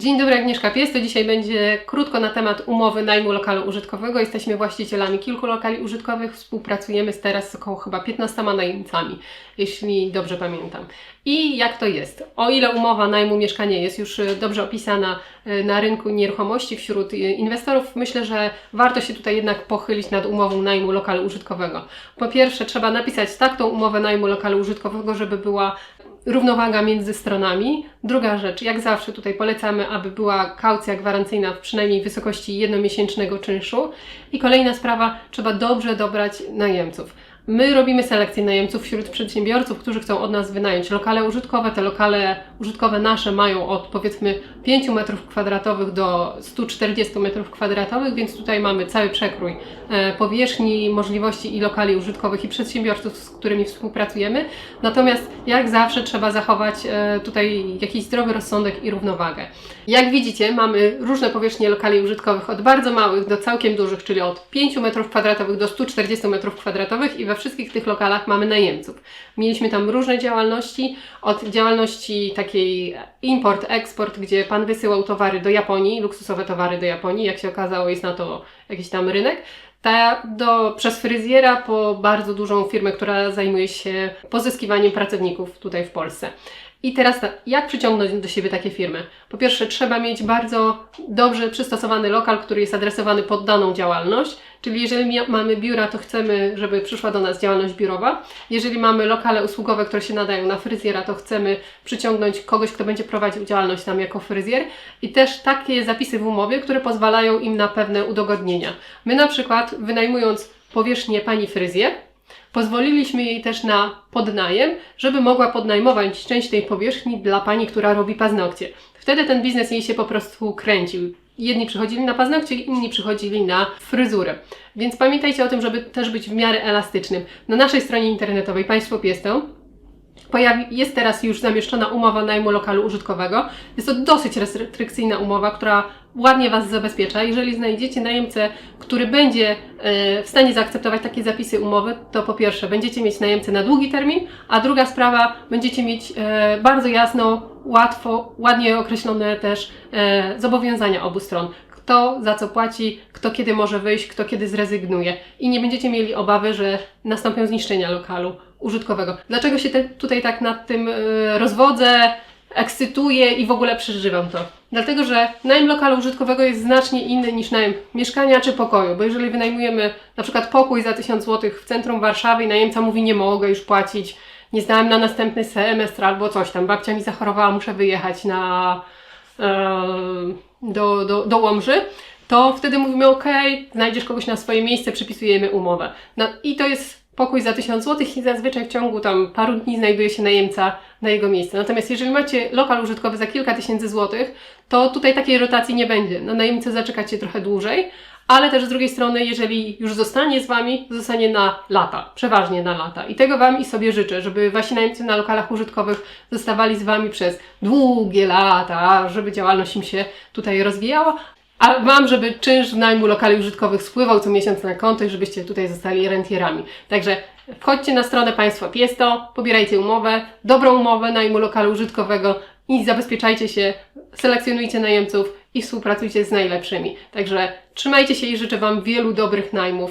Dzień dobry, Agnieszka Pies. To dzisiaj będzie krótko na temat umowy najmu lokalu użytkowego. Jesteśmy właścicielami kilku lokali użytkowych. Współpracujemy z teraz z około chyba 15 najemcami, jeśli dobrze pamiętam. I jak to jest? O ile umowa najmu mieszkania jest już e, dobrze opisana e, na rynku nieruchomości wśród e, inwestorów, myślę, że warto się tutaj jednak pochylić nad umową najmu lokalu użytkowego. Po pierwsze, trzeba napisać tak tą umowę najmu lokalu użytkowego, żeby była równowaga między stronami. Druga rzecz, jak zawsze tutaj polecamy, aby była kaucja gwarancyjna w przynajmniej wysokości jednomiesięcznego czynszu. I kolejna sprawa, trzeba dobrze dobrać najemców. My robimy selekcję najemców wśród przedsiębiorców, którzy chcą od nas wynająć lokale użytkowe. Te lokale użytkowe nasze mają od powiedzmy 5 m2 do 140 m2, więc tutaj mamy cały przekrój e, powierzchni, możliwości i lokali użytkowych i przedsiębiorców, z którymi współpracujemy. Natomiast jak zawsze trzeba zachować e, tutaj jakiś zdrowy rozsądek i równowagę. Jak widzicie, mamy różne powierzchnie lokali użytkowych od bardzo małych do całkiem dużych, czyli od 5 m2 do 140 m2 i we wszystkich tych lokalach mamy najemców. Mieliśmy tam różne działalności, od działalności takiej import-eksport, gdzie Pan wysyłał towary do Japonii, luksusowe towary do Japonii, jak się okazało jest na to jakiś tam rynek, ta do, przez fryzjera po bardzo dużą firmę, która zajmuje się pozyskiwaniem pracowników tutaj w Polsce. I teraz tak, jak przyciągnąć do siebie takie firmy? Po pierwsze, trzeba mieć bardzo dobrze przystosowany lokal, który jest adresowany pod daną działalność. Czyli jeżeli mamy biura, to chcemy, żeby przyszła do nas działalność biurowa. Jeżeli mamy lokale usługowe, które się nadają na fryzjera, to chcemy przyciągnąć kogoś, kto będzie prowadził działalność tam jako fryzjer. I też takie zapisy w umowie, które pozwalają im na pewne udogodnienia. My na przykład wynajmując powierzchnię pani fryzjer, Pozwoliliśmy jej też na podnajem, żeby mogła podnajmować część tej powierzchni dla pani, która robi paznokcie. Wtedy ten biznes jej się po prostu kręcił. Jedni przychodzili na paznokcie, inni przychodzili na fryzurę. Więc pamiętajcie o tym, żeby też być w miarę elastycznym. Na naszej stronie internetowej Państwo Piestą Pojawi, jest teraz już zamieszczona umowa najmu lokalu użytkowego. Jest to dosyć restrykcyjna umowa, która ładnie Was zabezpiecza. Jeżeli znajdziecie najemcę, który będzie e, w stanie zaakceptować takie zapisy umowy, to po pierwsze będziecie mieć najemcę na długi termin, a druga sprawa, będziecie mieć e, bardzo jasno, łatwo, ładnie określone też e, zobowiązania obu stron. Kto za co płaci, kto kiedy może wyjść, kto kiedy zrezygnuje. I nie będziecie mieli obawy, że nastąpią zniszczenia lokalu użytkowego. Dlaczego się te, tutaj tak nad tym e, rozwodzę, ekscytuję i w ogóle przeżywam to? Dlatego, że najem lokalu użytkowego jest znacznie inny niż najem mieszkania czy pokoju, bo jeżeli wynajmujemy na przykład pokój za 1000 zł w centrum Warszawy i najemca mówi nie mogę już płacić, nie zdałem na następny semestr albo coś tam, babcia mi zachorowała, muszę wyjechać na, e, do, do, do Łomży, to wtedy mówimy ok, znajdziesz kogoś na swoje miejsce, przypisujemy umowę. No, I to jest pokój za 1000 zł i zazwyczaj w ciągu tam paru dni znajduje się najemca na jego miejsce. Natomiast jeżeli macie lokal użytkowy za kilka tysięcy złotych, to tutaj takiej rotacji nie będzie. Na najemcę zaczekacie trochę dłużej, ale też z drugiej strony, jeżeli już zostanie z Wami, zostanie na lata, przeważnie na lata. I tego Wam i sobie życzę, żeby Wasi najemcy na lokalach użytkowych zostawali z Wami przez długie lata, żeby działalność im się tutaj rozwijała, a Wam, żeby czynsz najmu lokali użytkowych spływał co miesiąc na konto i żebyście tutaj zostali rentierami. Także wchodźcie na stronę Państwa Piesto, pobierajcie umowę, dobrą umowę najmu lokalu użytkowego i zabezpieczajcie się, selekcjonujcie najemców i współpracujcie z najlepszymi. Także trzymajcie się i życzę Wam wielu dobrych najmów.